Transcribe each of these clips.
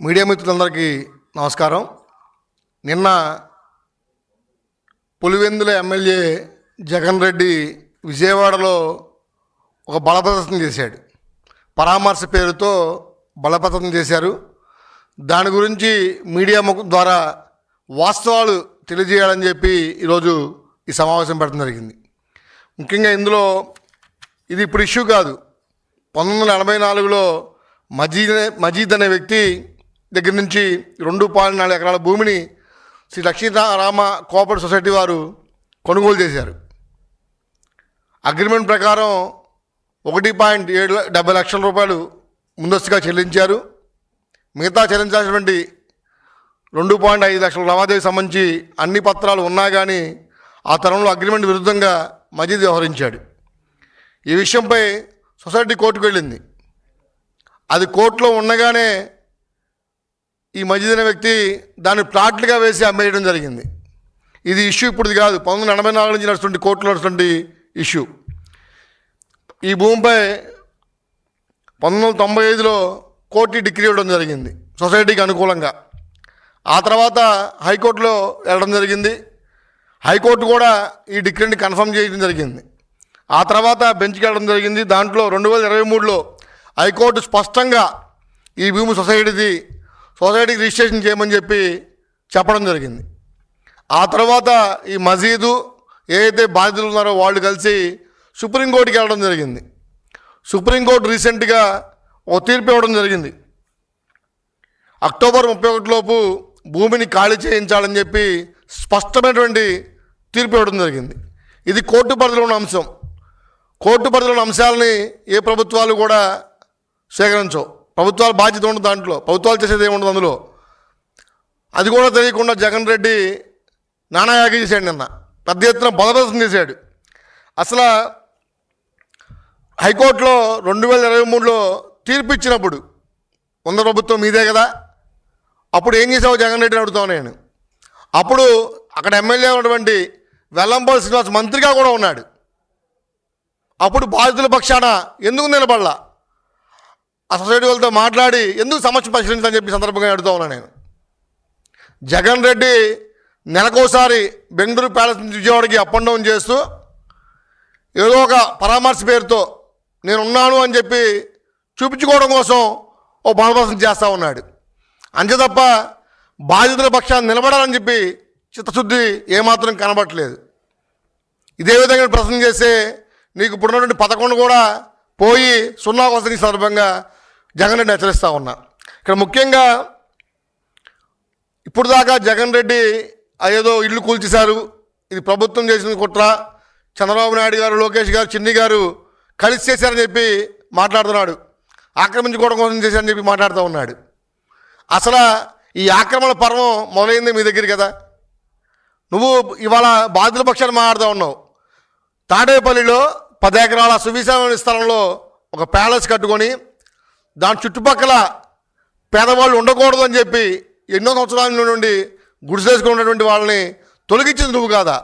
Media మిత్రులందరికీ నమస్కారం. నిన్న పులివెందుల ఎమ్మెల్యే జగన్ రెడ్డి విజయవాడలో ఒక బలప్రదర్శన చేశాడు. పరామర్శ పేరుతో బల చేశారు. దాని గురించి మీడియా ముఖం ద్వారా వాస్తవాలు తెలియజేయాలని చెప్పి ఈరోజు ఈ సమావేశం పెట్టడం జరిగింది. ముఖ్యంగా ఇందులో ఇది ఇప్పుడు ఇష్యూ కాదు. పంతొమ్మిది వందల ఎనభై నాలుగులో మజీద్ మజీద్ అనే వ్యక్తి దగ్గర నుంచి రెండు పాయింట్ నాలుగు ఎకరాల భూమిని శ్రీ లక్ష్మీరామ కోఆపరేటివ్ సొసైటీ వారు కొనుగోలు చేశారు. అగ్రిమెంట్ ప్రకారం ఒకటి పాయింట్ ఏడు డెబ్బై లక్షల రూపాయలు ముందస్తుగా చెల్లించారు. మిగతా చెల్లించాల్సినటువంటి రెండు పాయింట్ ఐదు లక్షల లావాదేవీ సంబంధించి అన్ని పత్రాలు ఉన్నా కానీ ఆ తరంలో అగ్రిమెంట్ విరుద్ధంగా మజీద్ వ్యవహరించాడు. ఈ విషయంపై సొసైటీ కోర్టుకు వెళ్ళింది. అది కోర్టులో ఉండగానే ఈ మధ్యదిన వ్యక్తి దాన్ని ప్లాట్లుగా వేసి అమ్మేయడం జరిగింది. ఇది ఇష్యూ ఇప్పుడు కాదు. పంతొమ్మిది వందల ఎనభై నాలుగు నుంచి నడుస్తుంది కోర్టులో నడుస్తుంది ఇష్యూ. ఈ భూమిపై పంతొమ్మిది వందల తొంభై ఐదులో కోర్టు డిగ్రీ ఇవ్వడం జరిగింది. సొసైటీకి అనుకూలంగా. ఆ తర్వాత హైకోర్టులో వెళ్ళడం జరిగింది. హైకోర్టు కూడా ఈ డిగ్రీని కన్ఫర్మ్ చేయడం జరిగింది. ఆ తర్వాత బెంచ్కి వెళ్ళడం జరిగింది. దాంట్లో రెండు వేల ఇరవై మూడులో హైకోర్టు స్పష్టంగా ఈ భూమి సొసైటీది సొసైటీకి రిజిస్ట్రేషన్ చేయమని చెప్పి చెప్పడం జరిగింది. ఆ తర్వాత ఈ మసీదు ఏదైతే బాధితులు ఉన్నారో వాళ్ళు కలిసి సుప్రీంకోర్టుకి వెళ్ళడం జరిగింది. సుప్రీంకోర్టు రీసెంట్గా ఓ తీర్పు ఇవ్వడం జరిగింది. అక్టోబర్ ముప్పై ఒకటిలోపు భూమిని ఖాళీ చేయించాలని చెప్పి స్పష్టమైనటువంటి తీర్పు ఇవ్వడం జరిగింది. ఇది కోర్టు పరిధిలో ఉన్న అంశం. కోర్టు పరిధిలో ఉన్న అంశాలని ఏ ప్రభుత్వాలు కూడా సేకరించవు ప్రభుత్వాల బాధ్యత ఉండదు దాంట్లో. ప్రభుత్వాలు చేసేది ఏముండదు అందులో. అది కూడా తెలియకుండా జగన్ రెడ్డి నానాయాగి చేశాడు నిన్న. పెద్ద ఎత్తున బలప్రదర్శన చేశాడు. అసలు హైకోర్టులో రెండు వేల ఇరవై మూడులో తీర్పు ఇచ్చినప్పుడు ఉన్న ప్రభుత్వం మీదే కదా? అప్పుడు ఏం చేసావు జగన్ రెడ్డిని అడుగుతావు నేను. అప్పుడు అక్కడ ఎమ్మెల్యే ఉన్నటువంటి వెల్లంపల్లి శ్రీనివాస్ మంత్రిగా కూడా ఉన్నాడు. అప్పుడు బాధితుల పక్షాన ఎందుకు నిలబడలా? ఆ సొసైటీ వాళ్ళతో మాట్లాడి ఎందుకు సమస్య పరిష్కరించాలని చెప్పి సందర్భంగా అడుగుతా ఉన్నాను నేను. జగన్ రెడ్డి నెలకోసారి బెంగళూరు ప్యాలెస్ నుంచి విజయవాడకి అప్ అండ్ డౌన్ చేస్తూ ఏదో ఒక పరామర్శ పేరుతో నేను ఉన్నాను అని చెప్పి చూపించుకోవడం కోసం ఓ బలప్రదర్శన చేస్తూ ఉన్నాడు. అంతే తప్ప బాధితుల పక్షాన్ని నిలబడాలని చెప్పి చిత్తశుద్ధి ఏమాత్రం కనబట్టలేదు ఇదే విధంగా ప్రశ్న చేస్తే నీకు ఇప్పుడున్నటువంటి పథకం కూడా పోయి సున్నా కోసం ఈ సందర్భంగా జగన్ రెడ్డి హెచ్చరిస్తూ ఉన్నా. ఇక్కడ ముఖ్యంగా ఇప్పుడు దాకా జగన్ రెడ్డి ఏదో ఇల్లు కూల్చేశారు ఇది ప్రభుత్వం చేసిన కుట్ర చంద్రబాబు నాయుడు గారు లోకేష్ గారు చిన్ని గారు కలిసి చేశారని చెప్పి మాట్లాడుతున్నాడు. ఆక్రమించుకోవడం కోసం చేశారని చెప్పి మాట్లాడుతూ ఉన్నాడు. అసలు ఈ ఆక్రమణ పర్వం మొదలైంది మీ దగ్గర కదా. నువ్వు ఇవాళ బాధితుల పక్షాన్ని మాట్లాడుతూ ఉన్నావు. తాడేపల్లిలో పది ఎకరాల సువిశాలమైన స్థలంలో ఒక ప్యాలెస్ కట్టుకొని దాని చుట్టుపక్కల పేదవాళ్ళు ఉండకూడదు అని చెప్పి ఎన్నో సంవత్సరాల నుండి గుడిసేసుకున్నటువంటి వాళ్ళని తొలగించింది నువ్వు కాదా?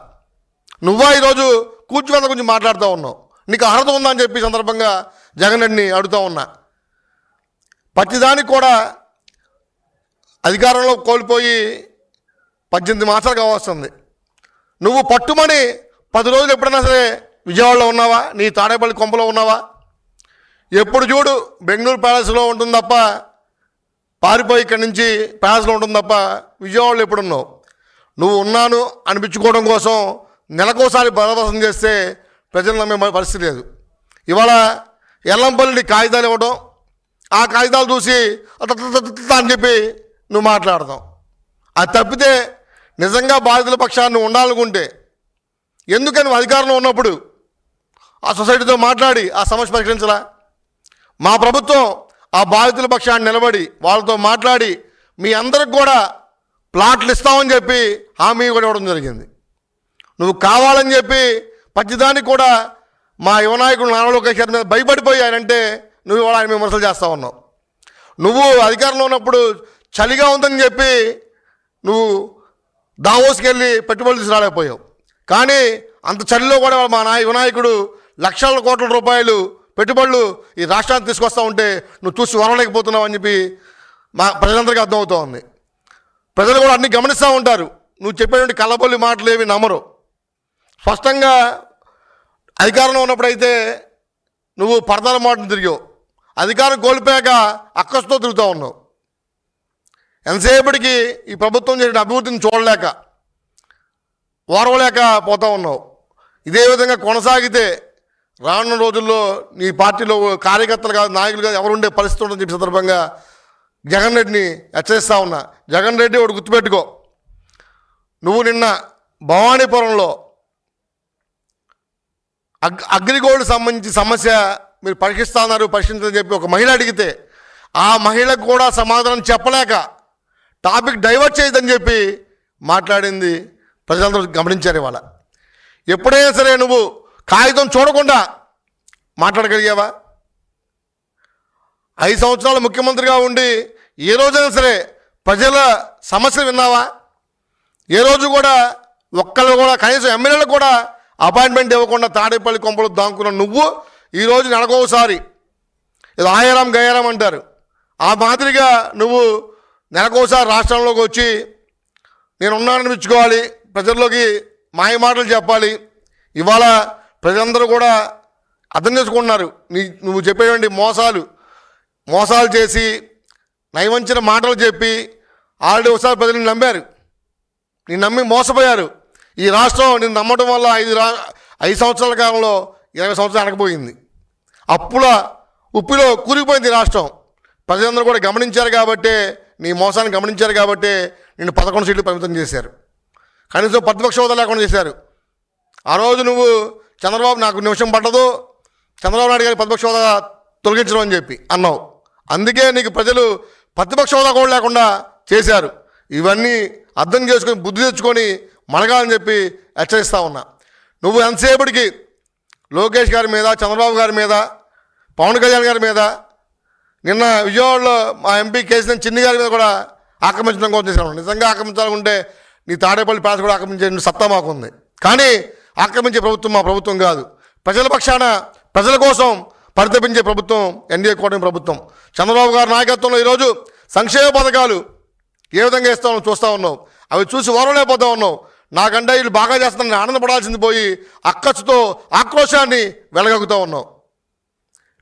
నువ్వా ఈరోజు కూర్చువేత గురించి మాట్లాడుతూ ఉన్నావు? నీకు అర్హత ఉందా అని చెప్పి సందర్భంగా జగన్ రెడ్డిని అడుగుతూ ఉన్నా. ప్రతిదానికి కూడా అధికారంలో కోల్పోయి పద్దెనిమిది మాసాలు కావాల్సింది. నువ్వు పట్టుమని పది రోజులు ఎప్పుడైనా సరే విజయవాడలో ఉన్నావా? నీ తాడేపల్లి కొంపలో ఉన్నావా? ఎప్పుడు చూడు బెంగళూరు ప్యాలెస్లో ఉంటుంది తప్ప పారిపోయి ఇక్కడి నుంచి ప్యాలెస్లో ఉంటుంది తప్ప విజయవాడలో ఎప్పుడున్నావు? నువ్వు ఉన్నాను అనిపించుకోవడం కోసం నెలకోసారి బలవసం చేస్తే ప్రజలు నమ్మే పరిస్థితి లేదు. ఇవాళ ఎల్లంపల్లిని కాగితాలు ఇవ్వడం ఆ కాగితాలు చూసి అని చెప్పి నువ్వు మాట్లాడతావు. అది తప్పితే నిజంగా బాధితుల పక్షాన్ని ఉండాలనుకుంటే ఎందుకని నువ్వు అధికారంలో ఉన్నప్పుడు ఆ సొసైటీతో మాట్లాడి ఆ సమస్య పరిష్కరించలా? మా ప్రభుత్వం ఆ బాధితుల పక్షాన్ని నిలబడి వాళ్ళతో మాట్లాడి మీ అందరికి కూడా ప్లాట్లు ఇస్తామని చెప్పి హామీ కూడా ఇవ్వడం జరిగింది. నువ్వు కావాలని చెప్పి ప్రతిదానికి కూడా మా యువనాయకుడు నారా లోకేష్ గారి మీద భయపడిపోయి నువ్వు ఇవాళ ఆయన విమర్శలు చేస్తూ ఉన్నావు. నువ్వు అధికారంలో ఉన్నప్పుడు చలిగా ఉందని చెప్పి నువ్వు దావోస్కి వెళ్ళి పెట్టుబడులు తీసుకురాలేకపోయావు. కానీ అంత చలిలో కూడా మా నాయ వినాయకుడు లక్షల కోట్ల రూపాయలు పెట్టుబడులు ఈ రాష్ట్రానికి తీసుకొస్తా ఉంటే నువ్వు చూసి వరలేకపోతున్నావు అని చెప్పి మా ప్రజలందరికీ అర్థమవుతోంది ప్రజలు కూడా అన్ని గమనిస్తూ ఉంటారు. నువ్వు చెప్పేటువంటి కలబొల్లి మాటలు ఏవి నమ్మరు. స్పష్టంగా అధికారంలో ఉన్నప్పుడైతే నువ్వు పరదాల మాటలు తిరిగావు. అధికారం కోల్పోయాక అక్కస్తో తిరుగుతూ ఉన్నావు. ఎంతసేపటికి ఈ ప్రభుత్వం చేసిన అభివృద్ధిని చూడలేక ఓర్వలేక పోతూ ఉన్నావు. ఇదే విధంగా కొనసాగితే రానున్న రోజుల్లో నీ పార్టీలో కార్యకర్తలు కాదు నాయకులు కాదు ఎవరు పరిస్థితి ఉందని చెప్పి సందర్భంగా జగన్ రెడ్డిని హెచ్చరిస్తా ఉన్నా. జగన్ రెడ్డి ఒకటి గుర్తుపెట్టుకో. నువ్వు నిన్న భవానీపురంలో అగ్ అగ్రిగోల్డ్ సంబంధించి సమస్య మీరు పరీక్షిస్తున్నారు పరిశీలించని చెప్పి ఒక మహిళ అడిగితే ఆ మహిళకు కూడా సమాధానం చెప్పలేక టాపిక్ డైవర్ట్ చేయదని చెప్పి మాట్లాడింది ప్రజలందరూ గమనించారు ఇవాళ. ఎప్పుడైనా సరే నువ్వు కాగితం చూడకుండా మాట్లాడగలిగావా? ఐదు సంవత్సరాలు ముఖ్యమంత్రిగా ఉండి ఏ రోజైనా సరే ప్రజల సమస్యలు విన్నావా? ఏ రోజు కూడా ఒక్కళ్ళు కూడా కనీసం ఎమ్మెల్యేలకు కూడా అపాయింట్మెంట్ ఇవ్వకుండా తాడేపల్లి కొంపలు దాంకున్న నువ్వు ఈరోజు నెలకోసారి ఇది ఆయారం గయారం అంటారు. ఆ మాదిరిగా నువ్వు నెలకోసారి రాష్ట్రంలోకి వచ్చి నేను ఉన్నానని మెచ్చుకోవాలి ప్రజల్లోకి మాయ మాటలు చెప్పాలి ఇవాళ ప్రజలందరూ కూడా అర్థం చేసుకుంటున్నారు. నీ నువ్వు చెప్పేటువంటి మోసాలు మోసాలు చేసి నయవంచిన మాటలు చెప్పి ఆల్రెడీ ఒకసారి ప్రజల్ని నమ్మారు. నేను నమ్మి మోసపోయారు. ఈ రాష్ట్రం నేను నమ్మడం వల్ల ఐదు రా ఐదు సంవత్సరాల కాలంలో ఇరవై సంవత్సరాలు అనకపోయింది అప్పుల ఉప్పులో కూరిగిపోయింది ఈ రాష్ట్రం. ప్రజలందరూ కూడా గమనించారు కాబట్టే నీ మోసాన్ని గమనించారు కాబట్టే నిన్ను పదకొండు సీట్లు పరిమితం చేశారు. కనీసం ప్రతిపక్ష హోదా లేకుండా చేశారు. ఆ రోజు నువ్వు చంద్రబాబు నాకు నిమిషం పడ్డదు చంద్రబాబు నాయుడు గారి ప్రతిపక్ష హోదా తొలగించడం అని చెప్పి అన్నావు. అందుకే నీకు ప్రజలు ప్రతిపక్ష హోదా కూడా లేకుండా చేశారు. ఇవన్నీ అర్థం చేసుకొని బుద్ధి తెచ్చుకొని మనగాలని చెప్పి హెచ్చరిస్తా ఉన్నా. నువ్వు ఎంతసేపటికి లోకేష్ గారి మీద చంద్రబాబు గారి మీద పవన్ కళ్యాణ్ గారి మీద నిన్న విజయవాడలో మా ఎంపీ కేసీఆర్ చిన్ని గారి మీద కూడా ఆక్రమించడం కోసం చేశాను. నిజంగా ఆక్రమించాలనుకుంటే నీ తాడేపల్లి ప్రాంతం కూడా ఆక్రమించే సత్తా మాకుంది. కానీ ఆక్రమించే ప్రభుత్వం మా ప్రభుత్వం కాదు. ప్రజల పక్షాన ప్రజల కోసం పరితపించే ప్రభుత్వం ఎన్డీఏ కూటమి ప్రభుత్వం. చంద్రబాబు గారి నాయకత్వంలో ఈరోజు సంక్షేమ పథకాలు ఏ విధంగా ఇస్తామో చూస్తూ ఉన్నావు. అవి చూసి ఓరలేకపోతా ఉన్నావు. నాకంటే వీళ్ళు బాగా చేస్తానని ఆనందపడాల్సింది పోయి అక్కసుతో ఆక్రోశాన్ని వెలగక్కుతూ ఉన్నావు.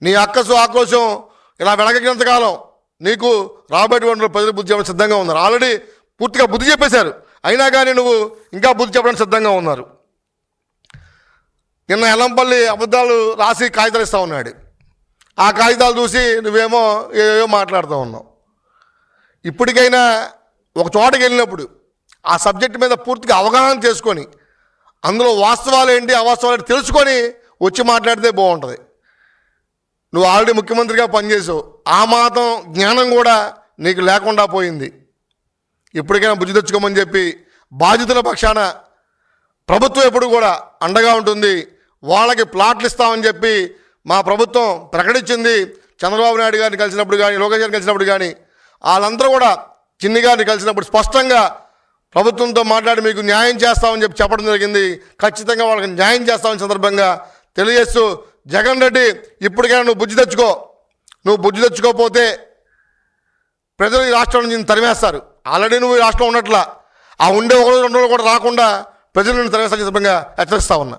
నీ అక్కసు ఆక్రోశం ఇలా వెలగగినంతకాలం నీకు రాబోయేటువంటి ప్రజలు బుద్ధి చెప్పడం సిద్ధంగా ఉన్నారు. ఆల్రెడీ పూర్తిగా బుద్ధి చెప్పేశారు. అయినా కానీ నువ్వు ఇంకా బుద్ధి చెప్పడానికి సిద్ధంగా ఉన్నారు. నిన్న ఎల్లంపల్లి అబద్ధాలు రాసి కాగితాలు ఇస్తూ ఉన్నాడు. ఆ కాగితాలు చూసి నువ్వేమో ఏవో మాట్లాడుతూ ఉన్నావు. ఇప్పటికైనా ఒక చోటకి వెళ్ళినప్పుడు ఆ సబ్జెక్ట్ మీద పూర్తిగా అవగాహన చేసుకొని అందులో వాస్తవాలు ఏంటి అవాస్తవాలు ఏంటి తెలుసుకొని వచ్చి మాట్లాడితే బాగుంటుంది. నువ్వు ఆల్రెడీ ముఖ్యమంత్రిగా పనిచేసావు. ఆ మాత్రం జ్ఞానం కూడా నీకు లేకుండా పోయింది. ఇప్పటికైనా బుద్ధి తెచ్చుకోమని చెప్పి బాధితుల పక్షాన ప్రభుత్వం ఎప్పుడు కూడా అండగా ఉంటుంది. వాళ్ళకి ప్లాట్లు ఇస్తామని చెప్పి మా ప్రభుత్వం ప్రకటించింది. చంద్రబాబు నాయుడు గారిని కలిసినప్పుడు కానీ లోకేష్ గారిని కలిసినప్పుడు కానీ వాళ్ళందరూ కూడా చిన్ని గారిని కలిసినప్పుడు స్పష్టంగా ప్రభుత్వంతో మాట్లాడి మీకు న్యాయం చేస్తామని చెప్పి చెప్పడం జరిగింది. ఖచ్చితంగా వాళ్ళకి న్యాయం చేస్తామని సందర్భంగా తెలియజేస్తూ జగన్ రెడ్డి ఇప్పటికైనా నువ్వు బుద్ధి తెచ్చుకో. నువ్వు బుద్ధి తెచ్చుకోకపోతే ప్రజలు ఈ రాష్ట్రం నుంచి తరిమేస్తారు. ఆల్రెడీ నువ్వు ఈ రాష్ట్రంలో ఉన్నట్ల. ఆ ఉండే ఒక రోజు రెండు రోజులు కూడా రాకుండా ప్రజలు నిన్ను తరిమేస్తారని సందర్భంగా హెచ్చరిస్తా ఉన్నా.